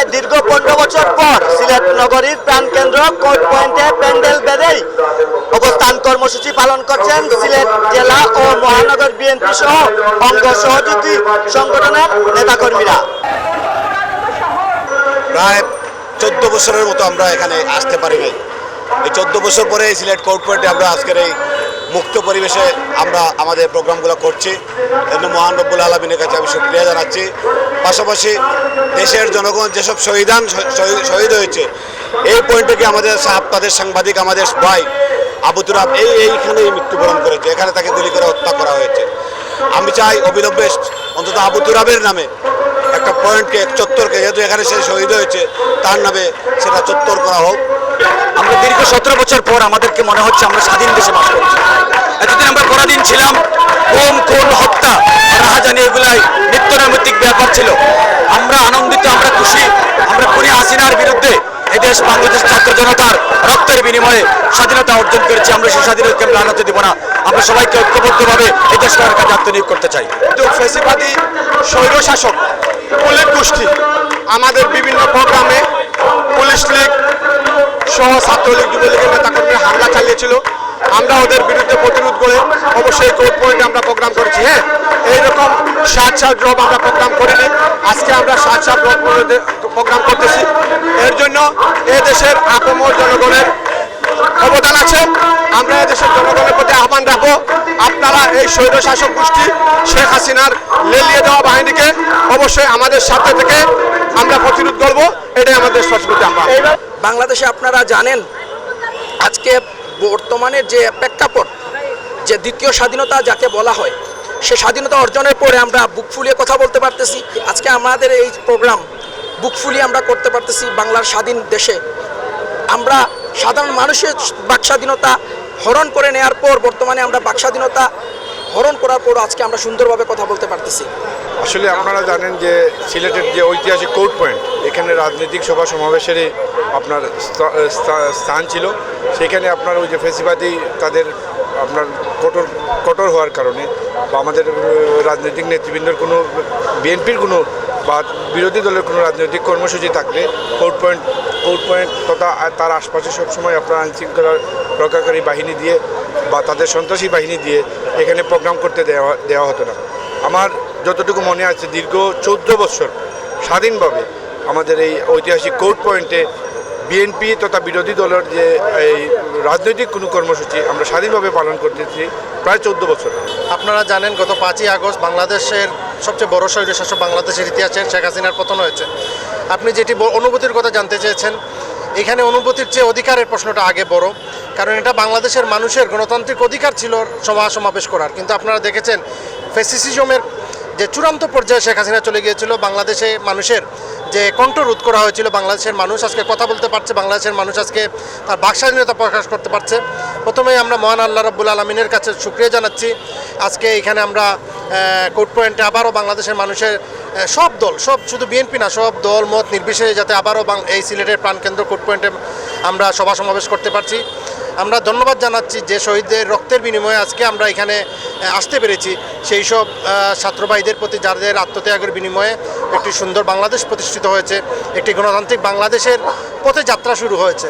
প্রায় দীর্ঘ পনেরো বছর পর সিলেট নগরীর প্রাণকেন্দ্র কোর্ট পয়েন্টে প্যান্ডেল বেঁধেই অবস্থান কর্মসূচি পালন করছেন সিলেট জেলা ও মহানগর বিএনপি সহ অঙ্গ সহযোগী সংগঠনের নেতাকর্মীরা। প্রায় চোদ্দ বছরের মতো আমরা এখানে আসতে পারিনি। এই চোদ্দ বছর পরে এই সিলেট কোর্ট পয়েন্টে আমরা আজকের এই মুক্ত পরিবেশে আমরা আমাদের প্রোগ্রামগুলো করছি। এজন্য মহান রব্বুল আলমিনের কাছে আমি শুক্রিয়া জানাচ্ছি। পাশাপাশি দেশের জনগণ যেসব শহীদান শহীদ- হয়েছে, এই পয়েন্টে আমাদের আপনাদের সাংবাদিক, আমাদের ভাই আবু এই, এইখানেই মৃত্যুবরণ করেছে। এখানে তাকে গুলি করে হত্যা করা হয়েছে। আমি চাই অবিলম্বে অন্তত আবু তুরাবের নামে একটা পয়েন্টকে, চত্বরকে, যেহেতু এখানে সে শহীদ হয়েছে, তার নামে সেটা চত্বর করা হোক। সতেরো বছর পর আমাদেরকে মনে হচ্ছে আমরা স্বাধীন দেশে বাস করছি। এতদিন আমরা পরাধীন ছিলাম, কোন কোন হত্যা, রাহাজানি এগুলাই নিত্য নৈমিত্তিক ব্যাপার ছিল। আমরা আনন্দিত, আমরা খুশি, আমরা খুনি হাসিনার বিরুদ্ধে এদেশ বাংলাদেশ ছাত্র জনতার রক্তের বিনিময়ে স্বাধীনতা অর্জন করেছি। আমরা সেই স্বাধীনতাকে আমরা আনাতে দিব না। আমরা সবাইকে ঐক্যবদ্ধভাবে এই দেশ কাজে আত্মনিয়োগ করতে চাই। কিন্তু ফেসিবাদী, স্বৈরশাসক গোষ্ঠী আমাদের বিভিন্ন প্রোগ্রামে আমরা ওদের বিরুদ্ধে প্রতিরোধ করে অবশ্যই কোর্ট পয়েন্টে আমরা প্রোগ্রাম করেছি হ্যাঁ? এইরকম সাত সাত ড্রপ আমরা প্রোগ্রাম করিনি। আজকে আমরা সাত সাত ড্রপ প্রোগ্রাম করতেছি। এর জন্য এ দেশের আপামর জনগণের অবদান আছে। আমরা দেশের জনগণের প্রতি আহ্বান রাখব। আপনারা এই স্বৈর শাসক গোষ্ঠী শেখ হাসিনার লেলিয়ে দেওয়া বাহিনীকে অবশ্যই আমাদের সাথে থেকে আমরা প্রতিরোধ করব। এটাই আমাদের সরস্বতী আহ্বান বাংলাদেশে আপনারা জানেন, আজকে বর্তমানের যে প্রেক্ষাপট, যে দ্বিতীয় স্বাধীনতা যাকে বলা হয়, সে স্বাধীনতা অর্জনের পরে আমরা বুক ফুলিয়ে কথা বলতে পারতেছি। আজকে আমাদের এই প্রোগ্রাম বুক ফুলিয়ে আমরা করতে পারতেছি বাংলার স্বাধীন দেশে। আমরা সাধারণ মানুষের বাক স্বাধীনতা হরণ করে নেয়ার পর বর্তমানে আমরা বাক স্বাধীনতা হরণ করার পর আজকে আমরা সুন্দরভাবে কথা বলতে পারতেছি। আসলে আপনারা জানেন যে সিলেটের যে ঐতিহাসিক কোর্ট পয়েন্ট, এখানে রাজনৈতিক সভা সমাবেশেরই আপনার স্থা- স্থা- স্থান ছিল। সেখানে আপনার ওই যে ফেসিবাদী তাদের আপনার কঠোর কঠোর হওয়ার কারণে বা আমাদের রাজনৈতিক নেতৃবৃন্দের কোনো, বিএনপির কোনো বা বিরোধী দলের কোনো রাজনৈতিক কর্মসূচি থাকলে কোর্ট পয়েন্ট কোর্ট পয়েন্ট তথা তার আশপাশে সবসময় আপনার আইনশৃঙ্খলা রক্ষাকারী বাহিনী দিয়ে বা তাদের সন্ত্রাসী বাহিনী দিয়ে এখানে প্রোগ্রাম করতে দেওয়া দেওয়া হতো না। আমার যতটুকু মনে আছে, দীর্ঘ চৌদ্দ বছর স্বাধীনভাবে আমাদের এই ঐতিহাসিক কোর্ট পয়েন্টে বিএনপি তথা বিরোধী দলের যে এই রাজনৈতিক কোনো কর্মসূচি আমরা স্বাধীনভাবে পালন করতেছি প্রায় চৌদ্দ বছর। আপনারা জানেন, গত পাঁচই আগস্ট বাংলাদেশের সবচেয়ে বড় স্বৈরশাসক বাংলাদেশের ইতিহাসে শেখ হাসিনার পতন হয়েছে। আপনি যেটি অনুভূতির কথা জানতে চেয়েছেন, এখানে অনুভূতির চেয়ে অধিকারের প্রশ্নটা আগে বড়। কারণ এটা বাংলাদেশের মানুষের গণতান্ত্রিক অধিকার ছিল সভা সমাবেশ করার। কিন্তু আপনারা দেখেছেন, ফেসিসিজমের যে চূড়ান্ত পর্যায়ে শেখ হাসিনা চলে গিয়েছিল, বাংলাদেশে মানুষের যে কণ্ঠ রোধ করা হয়েছিল, বাংলাদেশের মানুষ আজকে কথা বলতে পারছে, বাংলাদেশের মানুষ আজকে তার বাকস্বাধীনতা প্রকাশ করতে পারছে। প্রথমেই আমরা মহান আল্লাহ রব্বুল আলমিনের কাছে সুক্রিয়া জানাচ্ছি। আজকে এখানে আমরা কোর্ট পয়েন্টে আবারও বাংলাদেশের মানুষের সব দল, সব শুধু বিএনপি না, সব দল, মত নির্বিশেষে যাতে আবারও এই সিলেটের প্রাণকেন্দ্র কোর্ট পয়েন্টে আমরা সভা সমাবেশ করতে পারছি। আমরা ধন্যবাদ জানাচ্ছি যে শহীদদের রক্তের বিনিময়ে আজকে আমরা এখানে আসতে পেরেছি। সেই সব ছাত্রবাহীদের প্রতি যাদের আত্মত্যাগের বিনিময়ে একটি সুন্দর বাংলাদেশ প্রতিষ্ঠিত হয়েছে, একটি গণতান্ত্রিক বাংলাদেশের পথে যাত্রা শুরু হয়েছে।